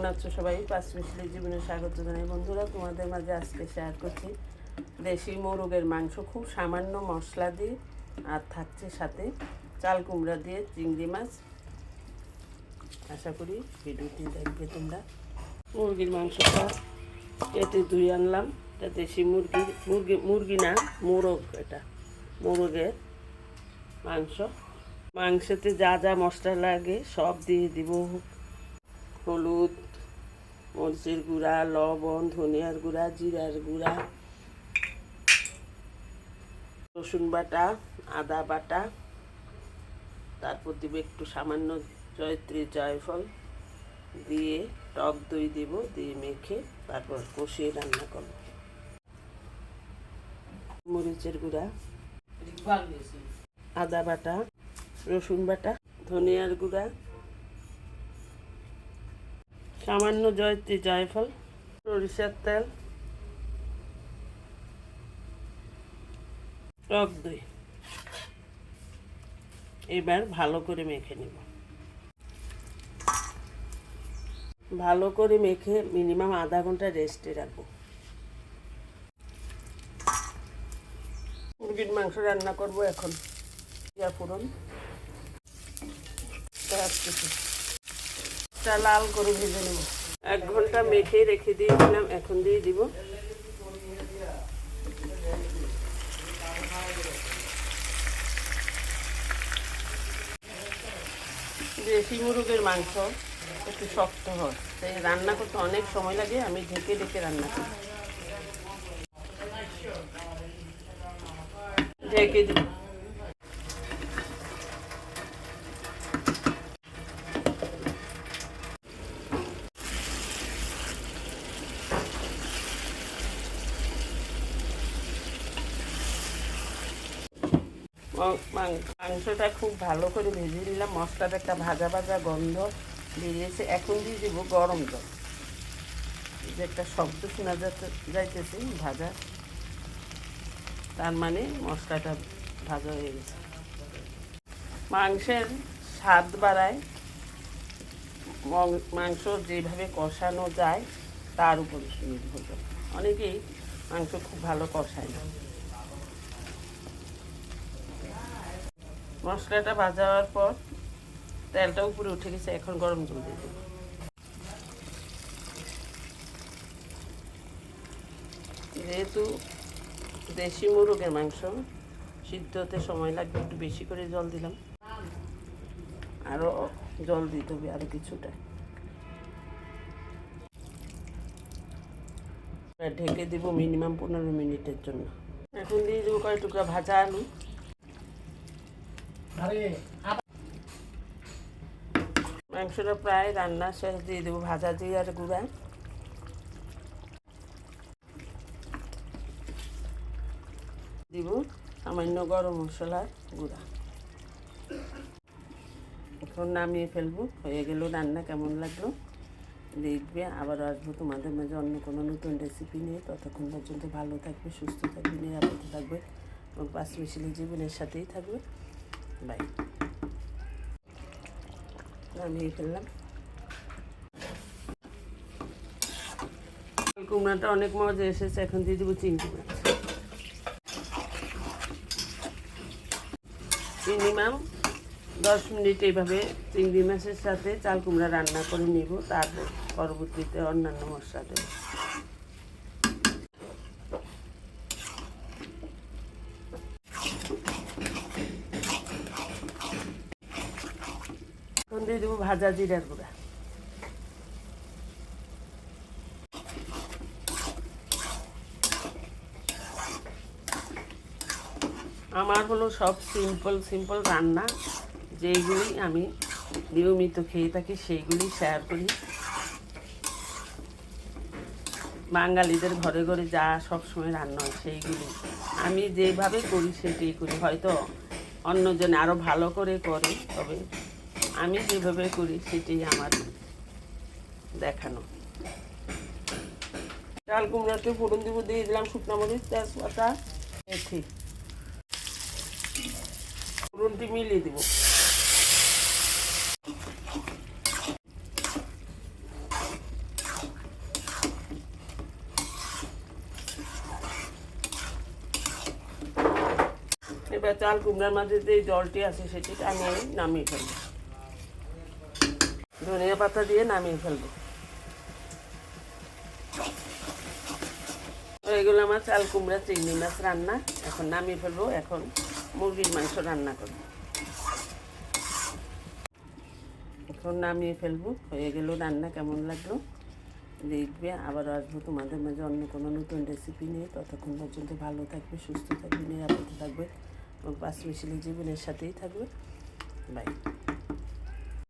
কেমন আছো সবাই? পাঁচ মিশলি জীবনে স্বাগত জানাই। বন্ধুরা, তোমাদের মাঝে আজকে শেয়ার করছি দেশি মোরগের মাংস। খুব সামান্য মশলা দিয়ে আর থাকছে সাথে চাল কুমড়া দিয়ে চিংড়ি মাছ। আশা করি ভিডিওটি দেখবে তোমরা। মুরগির মাংসটা কেটে ধুই আনলাম। এটা দেশি মুরগি মুরগি মুরগি না, মোরগ এটা। মোরগের মাংস। মাংসতে যা যা মশলা লাগে সব দিয়ে দিব। হলুদ মরিচের গুঁড়া লবণ ধনিয়ার গুঁড়া জিরার গুঁড়া রসুন বাটা আদা বাটা তারপর দিব একটু সামান্য জয়ত্রী জয়ফল দিয়ে টক দই দিব দিয়ে মেখে তারপর কষিয়ে রান্না করব। মরিচের গুঁড়া আদা বাটা রসুন বাটা ধনিয়ার গুঁড়া সামান্য জয়ত্রী জয়ফল, সরিষার তেল, টক দই। এবার ভালো করে মেখে নেব। ভালো করে মেখে মিনিমাম আধা ঘণ্টা রেস্টে রাখব। মুরগির মাংস রান্না করব এখন। ইয়া ফোড়ন। পেঁয়াজ কুচি টা লাল করে ভেজে নেব। এক ঘণ্টা মেখে রেখে দিয়েছিলাম, এখন দিয়ে দিব। দেশি মুরগের মাংস একটু শক্ত হয়। তাই রান্না করতে অনেক সময় লাগে, আমি ঢেকে ঢেকে রান্না করি। ঢেকে দিই। মাংসটা খুব ভালো করে ভেজে নিলাম। মশলাটা একটা ভাজা ভাজা গন্ধ বেরিয়েছে। এখন দিয়ে দিব গরম জল। যে একটা শব্দ শোনা যাইতেছে ভাজা। তার মানে মশলাটা ভাজা হয়ে গেছে। মাংসের স্বাদ বাড়ায়। মাংস যেভাবে কষানো যায়, তার উপর নির্ভর করে। অনেকেই মাংস খুব ভালো কষায় না। মশলাটা ভাজা হওয়ার পর তেলটা উপরে উঠে গেছে, এখন গরম জল দিয়ে যেহেতু দেশি মুরগের মাংস, সিদ্ধ হতে সময় লাগবে, একটু বেশি করে জল দিলাম। আরও জল দিতে হবে আরও কিছুটা। ঢেকে দিব মিনিমাম পনেরো মিনিটের জন্য। এখন দিয়ে দেবো কয় টুকরা ভাজা আলু। মাংসটা প্রায় রান্না শেষ দিয়ে দেবো, ভাজা দিয়ে আর গুঁড়া। দিব সামান্য গরম মশলার গুঁড়া। এখন নামিয়ে ফেলব, হয়ে গেল রান্না কেমন লাগল? দেখবে আবার আসব তোমাদের মাঝে অন্য কোনো নতুন রেসিপি নিয়ে। ততক্ষণ পর্যন্ত ভালো থাকবে, সুস্থ থাকবে, নিরাপদে থাকবে এবং পাঁচ মিশিলি জীবনের সাথেই থাকবে। বাই নামিয়ে ফেললাম কুমড়াটা অনেক মজা এসেছে, এখন দিয়ে দেবো চিংড়ি মাছ। মিনিমাম দশ মিনিট এইভাবে চিংড়ি মাছের সাথে চাল কুমড়া রান্না করে নিব, তারপর পরবর্তীতে অন্যান্য মশলা দেবো। দিয়ে দেবো ভাজা জিরার গুঁড়া। আমার হলো সব সিম্পল সিম্পল রান্না। যেইগুলি আমি নিয়মিত খেয়ে থাকি, সেইগুলি শেয়ার করি। বাঙালিদের ঘরে ঘরে যা সব সময় রান্না হয়, সেইগুলি। আমি যেভাবে করি, সেটাই করি। হয়তো অন্যজনে আরও ভালো করে করে, তবে আমি যেভাবে করি, সেটাই আমার দেখানো। ডাল কুমড়াতে ফোড়ন দিব, দিয়ে দিলাম শুকনো মরিচ, তেজপাতা, মেথি। ফোড়নটি মিলিয়ে দেবো। এবার চাল কুমড়ার মাঝে যে জলটি আছে সেটি আমি নামিয়ে ফেলব। ধনিয়া পাতা দিয়ে নামিয়ে ফেলব। এগুলো আমার চাল, কুমড়া, চিংড়ি মাছ রান্না। এখন নামিয়ে ফেলব, এখন মুরগির মাংস রান্না করব। এখন নামিয়ে ফেলব, হয়ে গেল রান্না কেমন লাগল? দেখবে আবার আসব তোমাদের মাঝে অন্য কোনো নতুন রেসিপি নিয়ে। ততক্ষণ পর্যন্ত ভালো থাকবে, সুস্থ থাকবে, নিরাপদে থাকবে এবং পাঁচ মিশিলি জীবনের সাথেই থাকবে। বাই